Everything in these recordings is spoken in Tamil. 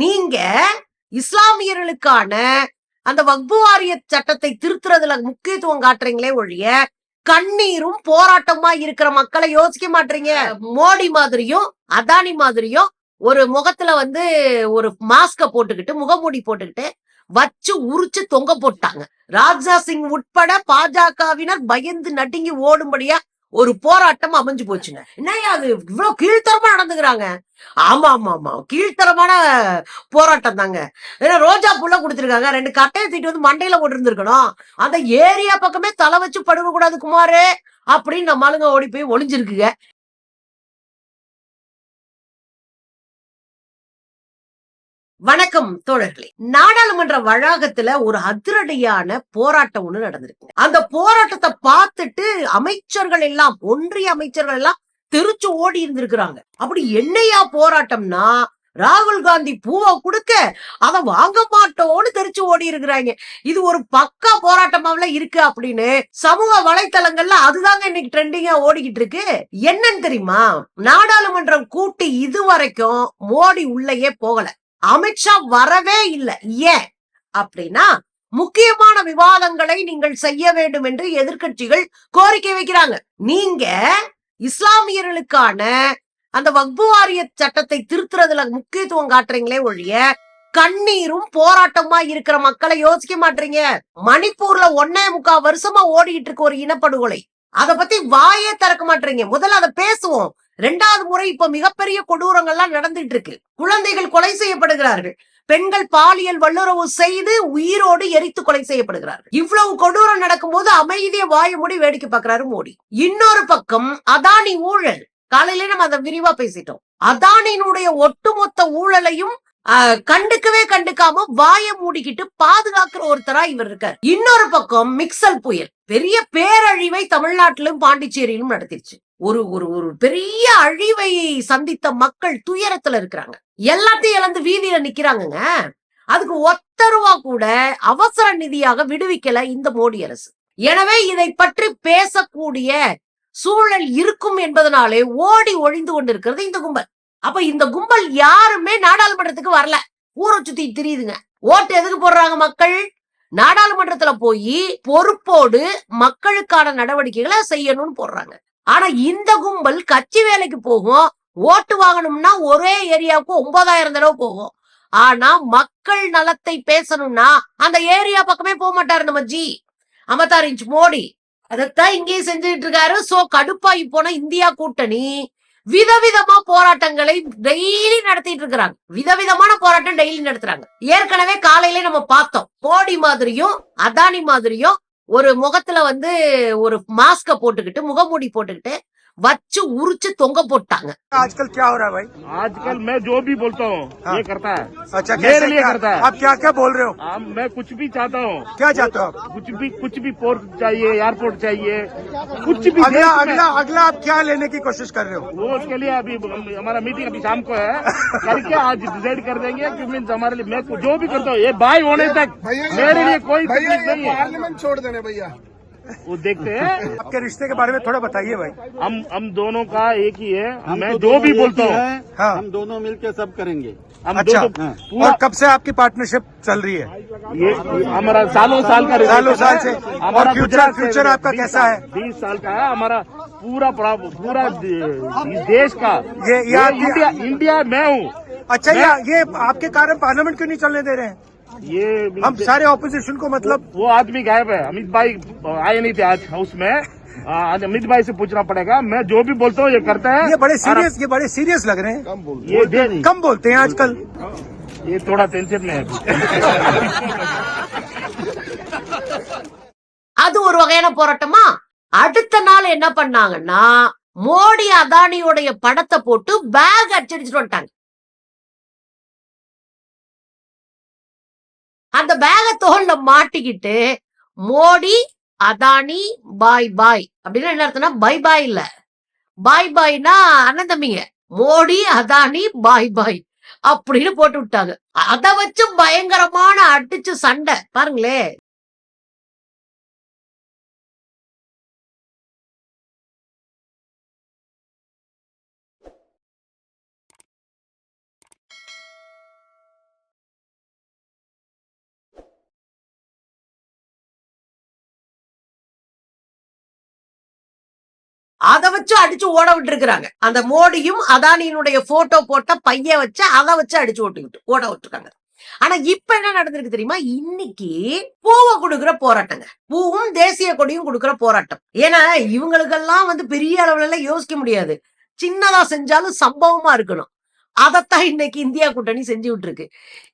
நீங்க இஸ்லாமியர்களுக்கான அந்த வக்பு வாரிய சட்டத்தை திருத்துறதுல முக்கியத்துவம் காட்டுறீங்களே ஒழிய கண்ணீரும் போராட்டமா இருக்கிற மக்களை யோசிக்க மாட்டீங்க. மோடி மாதிரியும் அதானி மாதிரியும் ஒரு முகத்துல வந்து ஒரு மாஸ்க போட்டுக்கிட்டு முகமூடி போட்டுக்கிட்டு வச்சு உரிச்சு தொங்க போட்டாங்க. ராஜ்நாத் சிங் உட்பட பாஜகவினர் பயந்து நடுங்கி ஓடும்படியா ஒரு போராட்டம் அமைஞ்சு போச்சுங்க. என்னய்யா அது? இவ்வளவு கீழ்த்தரமா நடந்துக்கிறாங்க. ஆமா ஆமா ஆமா. கீழ்த்தரமான போராட்டம் தாங்க. ஏன்னா ரோஜா புள்ள கொடுத்துருக்காங்க. ரெண்டு கட்டையை தூக்கிட்டு வந்து மண்டையில போட்டு இருந்திருக்கணும் அந்த ஏரியா பக்கமே தலை வச்சு படுக்க கூடாது குமாரு. அப்படின்னு நம்ம ஆளுங்க ஓடி போய் ஒளிஞ்சிருக்குங்க. வணக்கம் தோழர்களே. நாடாளுமன்ற வளாகத்துல ஒரு அதிரடியான போராட்டம் ஒண்ணு நடந்திருக்கு. அந்த போராட்டத்தை பார்த்துட்டு அமைச்சர்கள் எல்லாம் ஒன்றிய அமைச்சர்கள் எல்லாம் தெரிச்சு ஓடி இருந்திருக்கிறாங்க. அப்படி என்னையா போராட்டம்னா ராகுல் காந்தி பூவை கொடுக்க அத வாங்க மாட்டோம்னு தெரிச்சு ஓடி இருக்கிறாங்க. இது ஒரு பக்கா போராட்டமாவில இருக்கு அப்படின்னு சமூக வலைத்தளங்கள்ல அதுதாங்க இன்னைக்கு ட்ரெண்டிங்கா ஓடிக்கிட்டு இருக்கு. என்னன்னு தெரியுமா? நாடாளுமன்றம் கூட்டி இது வரைக்கும் மோடி உள்ளேயே போகல. அமித்ஷா வரவே இல்லை. ஏன்? அப்படின்னா முக்கியமான விவாதங்களை நீங்கள் செய்ய வேண்டும் என்று எதிர்க்கட்சிகள் கோரிக்கை வைக்கிறாங்க. நீங்க இஸ்லாமியர்களுக்கான அந்த வக்பு வாரிய சட்டத்தை திருத்துறதுல முக்கியத்துவம் காட்டுறீங்களே ஒழிய கண்ணீரும் போராட்டமா இருக்கிற மக்களை யோசிக்க மாட்டீங்க. மணிப்பூர்ல ஒன்னே முக்கா வருஷமா ஓடிட்டு இருக்கு ஒரு இனப்படுகொலை. அத பத்தி வாயே திறக்க மாட்டீங்க. முதல்ல அதை பேசுவோம். ரெண்டாவது முறை இப்ப மிகப்பெரிய கொடூரங்கள்லாம் நடந்துட்டு இருக்கு குழந்தைகள் கொலை செய்யப்படுகிறார்கள். பெண்கள் பாலியல் வல்லுறவு செய்து உயிரோடு எரித்து கொலை செய்யப்படுகிறார்கள். இவ்வளவு கொடூரம் நடக்கும்போது அமைதியை வாய மூடி வேடிக்கை பார்க்கிறாரு மோடி. இன்னொரு பக்கம் அதானி ஊழல். காலையில நம்ம அதை விரிவா பேசிட்டோம். அதானியினுடைய ஒட்டுமொத்த ஊழலையும் கண்டுக்கவே கண்டுக்காம வாய மூடிக்கிட்டு பாதுகாக்கிற ஒருத்தரா இவர் இருக்கார். இன்னொரு பக்கம் மிக்சல் புயல். பெரிய பேரழிவை தமிழ்நாட்டிலும் பாண்டிச்சேரியிலும் நடத்திருச்சு. ஒரு ஒரு ஒரு பெரிய அழிவை சந்தித்த மக்கள் துயரத்துல இருக்கிறாங்க. எல்லாத்தையும் இழந்து வீதியில நிக்கிறாங்கங்க. அதுக்கு ஒத்த ரூபா கூட அவசர நிதியாக விடுவிக்கல இந்த மோடி அரசு. எனவே இதை பற்றி பேசக்கூடிய சூழல் இருக்கும் என்பதனாலே ஓடி ஒழிந்து கொண்டிருக்கிறது இந்த கும்பல். அப்ப இந்த கும்பல் யாருமே நாடாளுமன்றத்துக்கு வரல. ஊரை சுத்தி தெரியுதுங்க. ஓட்டு எதுக்கு போடுறாங்க மக்கள்? நாடாளுமன்றத்துல போய் பொறுப்போடு மக்களுக்கான நடவடிக்கைகளை செய்யணும்னு போடுறாங்க. ஆனா இந்த கும்பல் கட்சி வேலைக்கு போகும். ஓட்டு வாங்கணும்னா ஒரே ஏரியாவுக்கு ஒன்பதாயிரம் தடவை போகும். ஆனா மக்கள் நலத்தை பேசணும்னா அந்த ஏரியா பக்கமே போக மாட்டாரு நம்ம ஜி. அமதார் இன்ச் மோடி. அதைத்தான் இங்கேயும் செஞ்சுட்டு இருக்காரு. சோ கடுப்பாயி போன இந்தியா கூட்டணி விதவிதமா போராட்டங்களை டெய்லி நடத்திட்டு இருக்கிறாங்க. விதவிதமான போராட்டம் டெய்லி நடத்துறாங்க. ஏற்கனவே காலையில நம்ம பார்த்தோம். மோடி மாதிரியும் அதானி மாதிரியும் ஒரு முகத்துல வந்து ஒரு மாஸ்க போட்டுக்கிட்டு முகமூடி போட்டுக்கிட்டு வச்சு உரிச்சு தொங்க போட்டாங்க आजकल क्या हो रहा है भाई आजकल मैं जो भी बोलता हूँ हाँ। ये करता है अच्छा मेरे कैसे लिए क्या- करता है आप क्या क्या बोल रहे हो अब मैं कुछ भी चाहता हूँ क्या चाहते हो आप कुछ भी कुछ भी पोर्ट चाहिए एयरपोर्ट चाहिए कुछ भी अगला देश में- अगला अगला आप क्या लेने की कोशिश कर रहे हो वो उसके लिए अभी हमारा मीटिंग अभी शाम को है करके आज डिसाइड कर देंगे कि मीन्स हमारे लिए मैं जो भी करता हूँ ये बाई होने तक मेरे लिए कोई भैया तकलीफ ये नहीं है पार्लियामेंट छोड़ देने भैया वो देखते हैं। आपके रिश्ते के बारे में थोड़ा बताइए भाई। हम हम दोनों का एक ही है। हम मैं तो जो भी बोलता हूँ हैं। हम दोनों मिलकर सब करेंगे। हम अच्छा। दो। पूरा और कब से आपकी पार्टनरशिप चल रही है? ये हमारा सालों साल का सालों साल से। और फ्यूचर- फ्यूचर आपका कैसा है? बीस साल का है। हमारा पूरा पूरा देश का। ये- इंडिया इंडिया मैं हूँ। अच्छा ये आपके कारण पार्लियामेंट क्यों नहीं चलने दे रहे हैं? ये हम सारे ऑपोजिशन को मतलब वो आदमी गायब है अमित भाई आए नहीं थे आज हाउस में आज अमित भाई से पूछना पड़ेगा मैं जो भी बोलता हूँ ये करता है ये बड़े और सीरियस ये बड़े सीरियस लग रहे हैं ये दे- कम बोलते हैं आजकल ये थोड़ा टेंशन में है अभी। அது ஒரு வகையான போராட்டமா அடுத்த நாள் என்ன பண்ணாங்கன்னா மோடி அதானியோடைய படத்தை போட்டு பேக் அச்சடிச்சுட்டு வந்துட்டாங்க அந்த பேக தோல்ல மாட்டிக்கிட்டு மோடி அதானி பாய் பாய் அப்படின்னு என்ன அர்த்தம்னா பை பாய் இல்ல. பாய் பாய்னா அண்ணன் தம்பிங்க. மோடி அதானி பாய் பாய் அப்படின்னு போட்டு விட்டாங்க. அதை வச்சு பயங்கரமான அடிச்சு சண்டை. பாருங்களே. அதை வச்சு அடிச்சு ஓட விட்டு இருக்கிறாங்க அந்த மோடியும் அதானியினுடைய போட்டோ போட்ட பைய வச்சு அதை வச்சு அடிச்சு ஓட்டு ஓட விட்டுருக்காங்க. ஆனா இப்ப என்ன நடந்திருக்கு தெரியுமா? இன்னைக்கு பூவை கொடுக்குற போராட்டங்க. பூவும் தேசிய கொடியும் கொடுக்குற போராட்டம். ஏன்னா இவங்களுக்கெல்லாம் வந்து பெரிய அளவுல எல்லாம் யோசிக்க முடியாது. சின்னதா செஞ்சாலும் சம்பவமா இருக்கணும். அதைத்தான் இன்னைக்கு இந்தியா கூட்டணி செஞ்சு விட்டுருக்கு.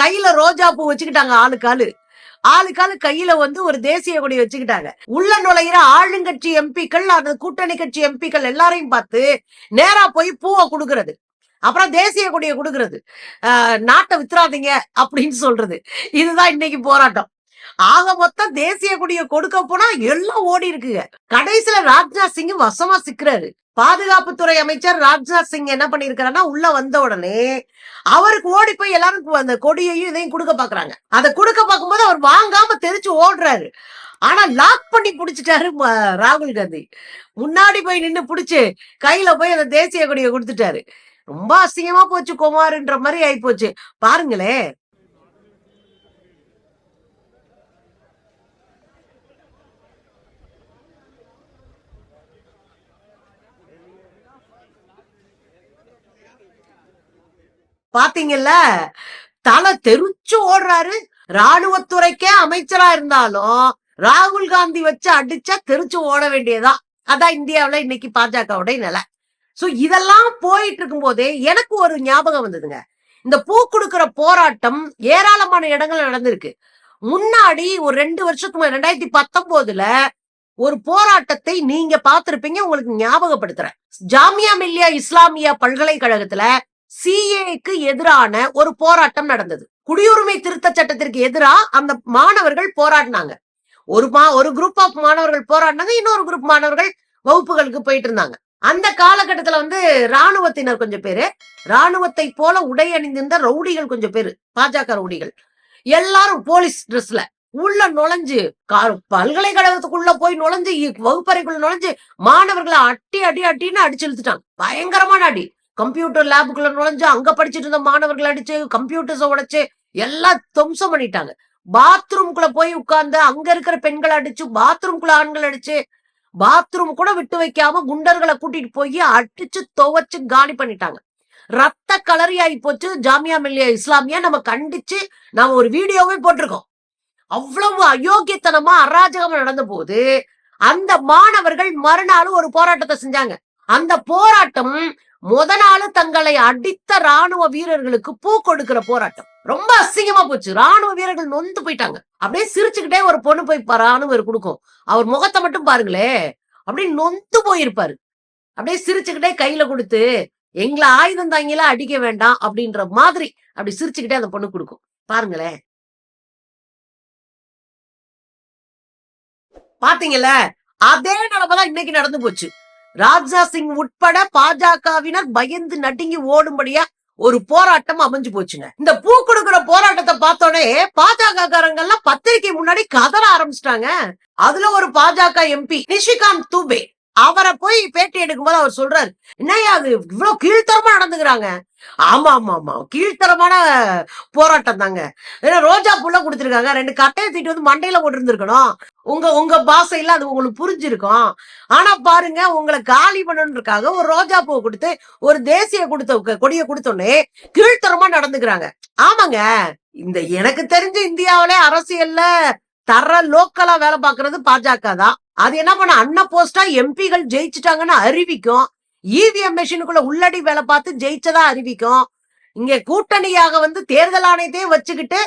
கையில ரோஜா பூ வச்சுக்கிட்டாங்க ஆளுக்கு ஆளு ஆளுக்காலு கையில வந்து ஒரு தேசிய கொடி வச்சுக்கிட்டாங்க. உள்ள நுழையிற ஆளுங்கட்சி எம்பிக்கள் அந்த கூட்டணி கட்சி எம்பிக்கள் எல்லாரையும் பார்த்து நேரா போய் பூவை கொடுக்கறது. அப்புறம் தேசிய கொடியை கொடுக்கறது. ஆஹ் நாட்டை வித்துறாதீங்க அப்படின்னு சொல்றது. இதுதான் இன்னைக்கு போராட்டம். ஆக மொத்தம் தேசிய கொடியை கொடுக்க போனா எல்லாம் ஓடி இருக்குங்க. கடைசியில ராஜ்நாத் சிங் வசமா சிக்கிறாரு. பாதுகாப்புத்துறை அமைச்சர் ராஜ்நாத் சிங் என்ன பண்ணிருக்காருன்னா உள்ள வந்த உடனே அவருக்கு ஓடி போய் எல்லாரும் அந்த கொடியையும் இதையும் கொடுக்க பாக்குறாங்க. அதை கொடுக்க பார்க்கும்போது அவர் வாங்காம தெரிச்சு ஓடுறாரு. ஆனா லாக் பண்ணி புடிச்சிட்டாரு ராகுல் காந்தி. முன்னாடி போய் நின்னு புடிச்சு கையில போய் அந்த தேசிய கொடியை கொடுத்துட்டாரு. ரொம்ப அசிங்கமா போச்சு குமாருன்ற மாதிரி ஆயி போச்சு பாருங்களேன் பாத்தீங்கல்ல? தலை தெரிச்சு ஓடுறாரு. ராணுவத்துறைக்கே அமைச்சரா இருந்தாலும் ராகுல் காந்தி வச்சு அடிச்சா தெரிச்சு ஓட வேண்டியதா அதான் இந்தியாவுல இன்னைக்கு பாஜகவுடைய நிலை. சோ இதெல்லாம் போயிட்டு இருக்கும் போதே எனக்கு ஒரு ஞாபகம் வந்ததுங்க. இந்த பூ கொடுக்கிற போராட்டம் ஏராளமான இடங்கள்ல நடந்திருக்கு. முன்னாடி ஒரு ரெண்டு வருஷத்துக்கு ரெண்டாயிரத்தி பத்தொன்பதுல ஒரு போராட்டத்தை நீங்க பார்த்திருப்பீங்க உங்களுக்கு ஞாபகப்படுத்துறேன். ஜாமியா மில்லியா இஸ்லாமியா பல்கலைக்கழகத்துல சிஏக்கு எதிரான ஒரு போராட்டம் நடந்தது. குடியுரிமை திருத்த சட்டத்திற்கு எதிரா அந்த மாணவர்கள் போராடினாங்க. ஒரு மா ஒரு குரூப் ஆஃப் மாணவர்கள் போராடினாங்க இன்னொரு குரூப் மாணவர்கள் வகுப்புகளுக்கு போயிட்டு இருந்தாங்க. அந்த காலகட்டத்துல வந்து ராணுவத்தினர் கொஞ்சம் பேரு ராணுவத்தை போல உடை அணிந்திருந்த ரவுடிகள் கொஞ்சம் பேரு பாஜக ரவுடிகள். எல்லாரும் போலீஸ் ட்ரெஸ்ல உள்ள நுழைஞ்சு கா- பல்கலைக்கழகத்துக்குள்ள போய் நுழைஞ்சு வகுப்பறைக்குள்ள நுழைஞ்சு மாணவர்களை அட்டி அடி அட்டின்னு அடிச்சு இழுத்துட்டாங்க. பயங்கரமான அடி. கம்ப்யூட்டர் லேபுக்குள்ள நுழைஞ்சு அங்க படிச்சிட்டு இருந்த மாணவர்கள் அடிச்சு கம்ப்யூட்டர்ஸை உடைச்சு எல்லாம் துவம்சம் பண்ணிட்டாங்க. பாத்ரூம்குள்ள போய் உட்கார்ந்து அங்க இருக்கிற பெண்களை அடிச்சு பாத்ரூம்குள்ள ஆண்கள் அடிச்சு பாத்ரூம் கூட விட்டு வைக்காம குண்டர்களை கூட்டிட்டு போய் அடிச்சு துவைச்சு காலி பண்ணிட்டாங்க. ரத்த கலரி ஆகி போச்சு. ஜாமியா மில்லியா இஸ்லாமியா நம்ம கண்டிச்சு நாம ஒரு வீடியோவே போட்டிருக்கோம். அவ்வளவு அயோக்கியத்தனமா அராஜகமா நடந்த போது அந்த மாணவர்கள் மறுநாள் ஒரு போராட்டத்தை செஞ்சாங்க. அந்த போராட்டம் முத நாள் தங்களை அடித்த ராணுவ வீரர்களுக்கு பூ கொடுக்கிற போராட்டம். ரொம்ப அசிங்கமா போச்சு. ராணுவ வீரர்கள் நொந்து போயிட்டாங்க. அப்படியே சிரிச்சுக்கிட்டே ஒரு பொண்ணு போய் ராணுவர் கொடுக்கும். அவர் முகத்தை மட்டும் பாருங்களே. அப்படியே நொந்து போயிருப்பாரு. அப்படியே சிரிச்சுக்கிட்டே கையில கொடுத்து எங்களை ஆயுதம் தாங்கில அடிக்க வேண்டாம் அப்படின்ற மாதிரி அப்படி சிரிச்சுக்கிட்டே அந்த பொண்ணு கொடுக்கும். பாருங்களேன். பாத்தீங்கல்ல? அதே நிலைமைதான் இன்னைக்கு நடந்து போச்சு. ராஜ்நாத் சிங் உட்பட பாஜகவினர் பயந்து நடுங்கி ஓடும்படியா ஒரு போராட்டம் அமைஞ்சு போச்சுங்க. இந்த பூ கொடுக்கிற போராட்டத்தை பார்த்தோடனே பாஜக காரங்கள்லாம் பத்திரிகை முன்னாடி கதற ஆரம்பிச்சிட்டாங்க. அதுல ஒரு பாஜக எம்பி நிஷிகாந்த் தூபே. அவரை போய் பேட்டி எடுக்கும்போது அவர் சொல்றாரு என்னையா அது இவ்வளவு கீழ்த்தரமா நடந்துக்கிறாங்க. ஆமா ஆமா ஆமா. கீழ்த்தரமான போராட்டம் தாங்க. ஏன்னா ரோஜா புள்ள கொடுத்திருக்காங்க. ரெண்டு கட்டையை தீட்டு வந்து மண்டையில போட்டுருந்துருக்கணும். உங்க உங்க பாசையில அது உங்களுக்கு புரிஞ்சிருக்கும். ஆனா பாருங்க உங்களை காலி பண்ணணுன்றக்காக ஒரு ரோஜா பூ கொடுத்து ஒரு தேசிய கொடுத்த கொடியை கொடுத்தோன்னே கீழ்த்தரமா நடந்துக்கிறாங்க. ஆமாங்க. இந்த எனக்கு தெரிஞ்ச இந்தியாவிலே அரசியல்ல தர லோக்கலா வேலை பாக்குறது பாஜக தான். அது என்ன பண்ண அன்ன போஸ்டா எம்பிகள் ஜெயிச்சுட்டாங்கன்னு அறிவிக்கும். இவிஎம் மெஷினுக்குள்ள உள்ளடி வேலை பார்த்து ஜெயிச்சதா அறிவிக்கும். இங்க கூட்டணியாக வந்து தேர்தல் ஆணையத்தையே வச்சுக்கிட்டு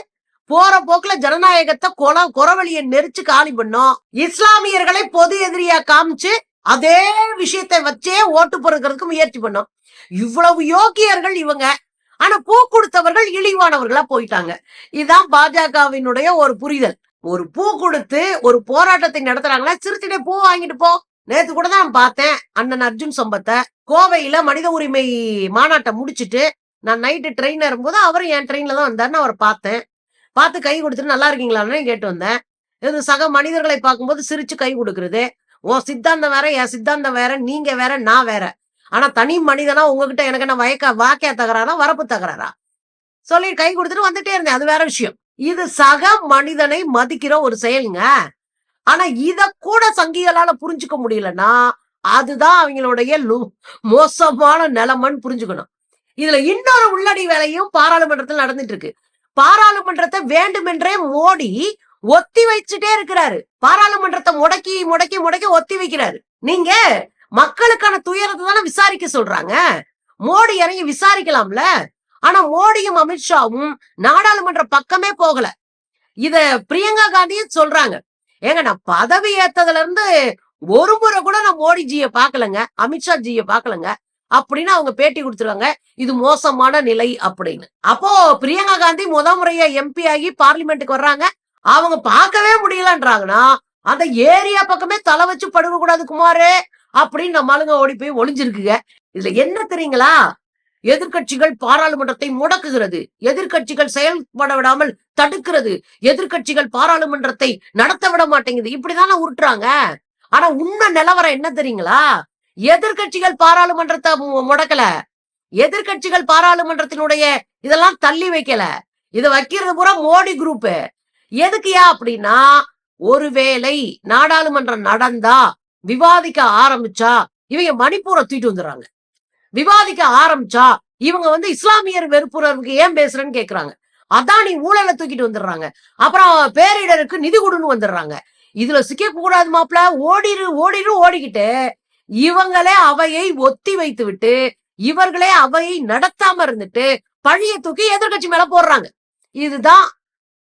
போற போக்குல ஜனநாயகத்தை கொல குறவழிய நெரிச்சு காலி பண்ணும். இஸ்லாமியர்களை பொது எதிரியா காமிச்சு அதே விஷயத்தை வச்சே ஓட்டு பொறுக்கிறதுக்கு முயற்சி பண்ணும். இவ்வளவு யோக்கியர்கள் இவங்க. ஆனா பூ கொடுத்தவர்கள் இழிவானவர்களா போயிட்டாங்க. இதுதான் பாஜகவினுடைய ஒரு புரிதல். ஒரு பூ கொடுத்து ஒரு போராட்டத்தை நடத்துறாங்களா? சிரிச்சுட்டே பூ வாங்கிட்டு போ. நேத்து கூட தான் நான் பார்த்தேன் அண்ணன் அர்ஜுன் சம்பத்தை. கோவையில மனித உரிமை மாநாட்டை முடிச்சிட்டு நான் நைட்டு ட்ரெயின் ஏறும்போது அவரும் என் ட்ரெயின்ல தான் வந்தாருன்னு அவரை பார்த்தேன். பார்த்து கை கொடுத்துட்டு நல்லா இருக்கீங்களான்னு கேட்டு வந்தேன். இது சக மனிதர்களை பார்க்கும்போது சிரிச்சு கை கொடுக்கறது. உன் சித்தாந்தம் வேற என் சித்தாந்தம் வேற நீங்க வேற நான் வேற. ஆனா தனி மனிதனா உங்ககிட்ட எனக்கு என்ன வயக்கா வாக்கியா தகராறா வரப்பு தகராறா? சொல்லி கை கொடுத்துட்டு வந்துட்டே இருந்தேன். அது வேற விஷயம். இது சக மனிதனை மதிக்கிற ஒரு செயலுங்க. ஆனா இத கூட சங்கிகளால புரிஞ்சுக்க முடியலன்னா அதுதான் அவங்களுடைய லு- மோசமான நிலமன்னு புரிஞ்சுக்கணும். இதுல இன்னொரு உள்ளடி வேலையும் பாராளுமன்றத்தில் நடந்துட்டு இருக்கு பாராளுமன்றத்தை வேண்டுமென்றே மோடி ஒத்தி வச்சுட்டே இருக்கிறாரு. பாராளுமன்றத்தை முடக்கி முடக்கி முடக்கி ஒத்தி வைக்கிறாரு. நீங்க மக்களுக்கான துயரத்தை தானே விசாரிக்க சொல்றாங்க? மோடி இறங்கி விசாரிக்கலாம்ல? ஆனா மோடியும் அமித்ஷாவும் நாடாளுமன்ற பக்கமே போகல. இத பிரியங்கா காந்தியும் சொல்றாங்க. ஏங்க நான் பதவி ஏத்ததுல இருந்து ஒரு முறை கூட நான் மோடிஜிய பாக்கலங்க அமித்ஷா ஜிய பாக்கலங்க அப்படின்னு அவங்க பேட்டி கொடுத்துருவாங்க. இது மோசமான நிலை அப்படின்னு. அப்போ பிரியங்கா காந்தி முத முறையா எம்பி ஆகி பார்லிமெண்ட்டுக்கு வர்றாங்க. அவங்க பார்க்கவே முடியலன்றாங்கன்னா அந்த ஏரியா பக்கமே தலை வச்சு படுக்க கூடாது குமாரு அப்படின்னு நம்மளுங்க ஓடி போய் ஒளிஞ்சிருக்குங்க. இதுல என்ன தெரியுங்களா? எதிர்க்கட்சிகள் பாராளுமன்றத்தை முடக்குகிறது. எதிர்க்கட்சிகள் செயல்பட விடாமல் தடுக்கிறது. எதிர்க்கட்சிகள் பாராளுமன்றத்தை நடத்த விட மாட்டேங்குது. இப்படிதானே உருட்டுறாங்க. ஆனா உண்மை நிலவரம் என்ன தெரியுங்களா? எதிர்க்கட்சிகள் பாராளுமன்றத்தை முடக்கல. எதிர்க்கட்சிகள் பாராளுமன்றத்தினுடைய இதெல்லாம் தள்ளி வைக்கல. இதை வைக்கிறது பூரா மோடி குரூப் எதுக்குயா அப்படின்னா ஒருவேளை நாடாளுமன்றம் நடந்தா விவாதிக்க ஆரம்பிச்சா இவங்க மணிப்பூரை தூக்கிட்டு வந்துடுறாங்க. விவாதிக்க ஆரம்பிச்சா இவங்க வந்து இஸ்லாமியர் வெறுப்புறவுக்கு ஏன் பேசுறேன்னு கேக்குறாங்க. அதான் நீ ஊழலை தூக்கிட்டு வந்துடுறாங்க. அப்புறம் பேரிடருக்கு நிதி கொடுன்னு வந்துடுறாங்க. இதுல சிக்க கூடாது மாப்பிள. ஓடிரு ஓடிரு ஓடிக்கிட்டு இவங்களே அவையை ஒத்தி வைத்து விட்டு இவர்களே அவையை நடத்தாம இருந்துட்டு பழிய தூக்கி எதிர்கட்சி மேல போடுறாங்க. இதுதான்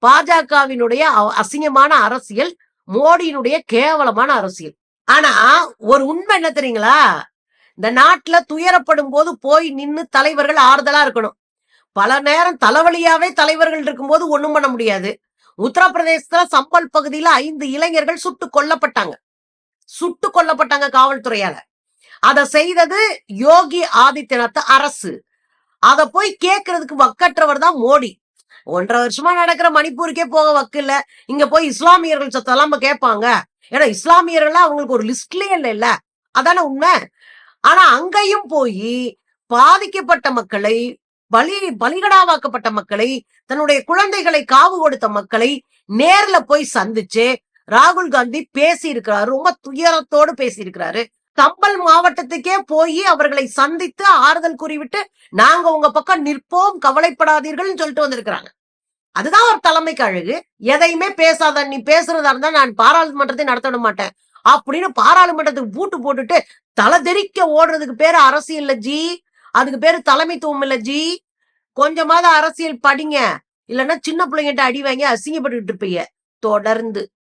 பாஜகவினுடைய அ- அசிங்கமான அரசியல் மோடியினுடைய கேவலமான அரசியல். ஆனா ஒரு உண்மை என்ன தெரியுங்களா? இந்த நாட்டுல துயரப்படும் போது போய் நின்னு தலைவர்கள் ஆறுதலா இருக்கணும். பல நேரம் தலைவலியாவே தலைவர்கள் இருக்கும்போது ஒண்ணும் பண்ண முடியாது. உத்தரப்பிரதேசத்துல சம்பல் பகுதியில ஐந்து இளைஞர்கள் சுட்டு கொல்லப்பட்டாங்க. சுட்டு கொல்லப்பட்டாங்க காவல்துறையால. அதை செய்தது யோகி ஆதித்யநாத் அரசு. அத போய் கேட்கறதுக்கு வக்கற்றவர் தான் மோடி. ஒன்றரை வருஷமா நடக்கிற மணிப்பூருக்கே போக வக்கு இல்ல. இங்க போய் இஸ்லாமியர்கள் சத்தம் நம்ம கேட்பாங்க. ஏன்னா இஸ்லாமியர்கள் அவங்களுக்கு ஒரு லிஸ்ட்லயே இல்ல இல்ல. அதான உண்மை? ஆனா அங்கேயும் போய் பாதிக்கப்பட்ட மக்களை பலி பலிகடாவாக்கப்பட்ட மக்களை தன்னுடைய குழந்தைகளை காவு கொடுத்த மக்களை நேர்ல போய் சந்திச்சு ராகுல் காந்தி பேசி இருக்கிறாரு ரொம்ப துயரத்தோடு பேசி இருக்கிறாரு தம்பல் மாவட்டத்துக்கே போய் அவர்களை சந்தித்து ஆறுதல் கூறிவிட்டு நாங்க உங்க பக்கம் நிற்போம் கவலைப்படாதீர்கள்னு சொல்லிட்டு வந்திருக்கிறாங்க. அதுதான் ஒரு தலைமைக்கு அழகு. எதையுமே பேசாத நீ பேசுறதா இருந்தா நான் பாராளுமன்றத்தை நடத்த விட மாட்டேன். அப்படின்னு பாராளுமன்றத்துக்கு பூட்டு போட்டுட்டு தலை தெறிக்க ஓடுறதுக்கு பேரு அரசியல் இல்ல ஜி. அதுக்கு பேரு தலைமைத்துவம் இல்ல ஜி. கொஞ்சமாவது அரசியல் படிங்க. இல்லைன்னா சின்ன பிள்ளைங்கிட்ட அடி வாங்கி அசிங்கப்பட்டுக்கிட்டு இருப்பீங்க. தொடர்ந்து.